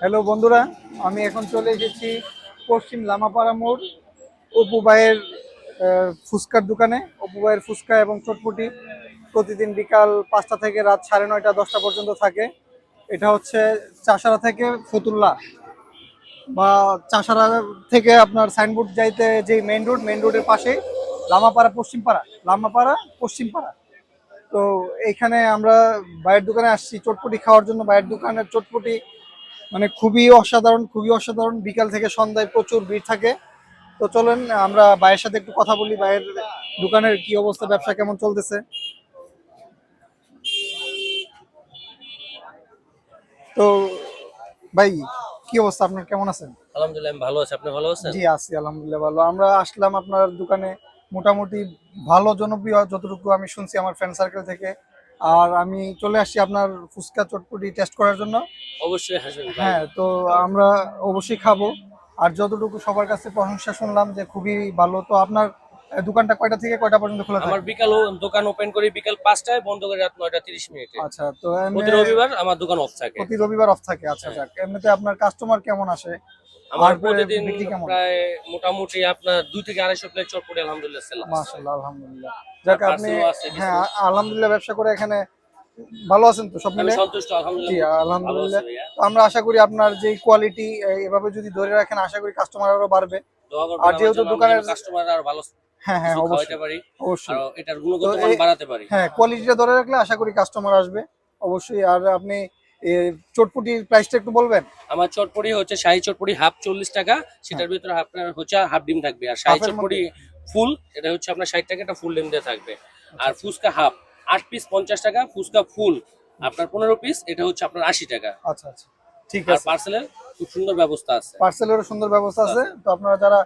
Hello বন্ধুরা, আমি এখন চলে এসেছি পশ্চিম লামাপাড়া মোড়, অপু ভাইয়ের ফুচকার দোকানে। অপু ভাইয়ের ফুচকা এবং চটপটি প্রতিদিন বিকাল পাঁচটা থেকে রাত সাড়ে নয়টা, দশটা পর্যন্ত থাকে। এটা হচ্ছে চাষারা থেকে ফতুল্লা বা চাষারা থেকে আপনার সাইনবোর্ড যাইতে যে মেইন রোড মেন রোডের পাশে লামাপাড়া পশ্চিমপাড়া লামাপাড়া পশ্চিমপাড়া। তো এইখানে আমরা বাইরের দোকানে আসছি চটপটি খাওয়ার জন্য। বাইরের দোকানের চটপটি মানে খুবই অসাধারণ খুবই অসাধারণ। বিকাল থেকে সন্ধ্যায় প্রচুর ভিড় থাকে। তো চলেন আমরা ভাইয়ের সাথে একটু কথা বলি। ভাইয়ের দোকানের কি অবস্থা ব্যবসা কেমন চলতেছে? তো ভাই কি অবস্থা আপনার? কেমন আছেন? আলহামদুলিল্লাহ আমি ভালো আছি। আপনি ভালো আছেন? জি আছি আলহামদুলিল্লাহ ভালো। আমরা আসলাম আপনার দোকানে মোটামুটি ভালো জনপ্রিয় যতটুকু আমি শুনছি আমার ফ্রেন্ড সার্কেল থেকে। আর আমি চলে আসছি আপনার ফুচকা চটপটি টেস্ট করার জন্য। অবশ্যই হ্যাঁ তো আমরা অবশ্যই খাব। আর যতটুকু সবার কাছে প্রশংসা শুনলাম যে খুবই ভালো তো আপনার দোকানটা কয়টা থেকে কয়টা পর্যন্ত খোলা আমার থাকে? বিকাল দোকান ওপেন করি বিকাল পাঁচটায় বন্ধ করি রাত নয়টা তিরিশ মিনিটে। আচ্ছা তো প্রতি রবিবার আমার দোকান অফ থাকে। প্রতি রবিবার অফ থাকে আচ্ছা যাক। এমনিতে আপনার কাস্টমার কেমন আসে? আমার প্রতিদিন প্রায় মোটামুটি আপনার দুই থেকে আড়াইশো প্লেট চটপটি আলহামদুলিল্লাহ সেল মাশাআল্লাহ আলহামদুলিল্লাহ। যাক আপনি হ্যাঁ আলহামদুলিল্লাহ ব্যবসা করে এখানে ভালো আছেন তো সব মিলে? সন্তুষ্ট আলহামদুলিল্লাহ। আমরা আশা করি আপনার যে কোয়ালিটি এভাবে যদি ধরে রাখেন আশা করি কাস্টমার আরও বাড়বে। আর যেহেতু দোকানের- কাস্টমার আর ভালো হ্যাঁ হ্যাঁ অবশ্যই। অবশ্যই। এটার গুণগত মান বাড়াতে পারি। হ্যাঁ কোয়ালিটিটা ধরে রাখলে আশা করি কাস্টমার আসবে। অবশ্যই আর আপনি চটপটির প্রাইসটা একটু বলবেন? আমার চটপটি হচ্ছে শাহী চটপটি হাফ চল্লিশ টাকা সেটার ভিতরে আপনার হচ্ছে হাফ ডিম থাকবে। আর শাহী হ্যাঁ। চটপটি ফুল এটা হচ্ছে আপনার ষাট টাকা এটা ফুল ডিম দিয়ে থাকবে। আর ফুচকা হাফ আট পিস পঞ্চাশ টাকা ফুচকা ফুল আপনার পনেরো পিস এটা হচ্ছে আপনার আশি টাকা। আচ্ছা আচ্ছা। ঠিক আছে। পার্সেলের খুব সুন্দর ব্যবস্থা আছে। পার্সেলেরও সুন্দর ব্যবস্থা আছে। তো আপনারা যারা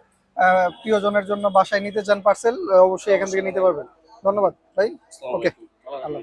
প্রিয়জনের জন্য বাসায় নিতে চান পার্সেল অবশ্যই এখান থেকে নিতে পারবেন। ধন্যবাদ ভাই। ওকে। আল্লাহ।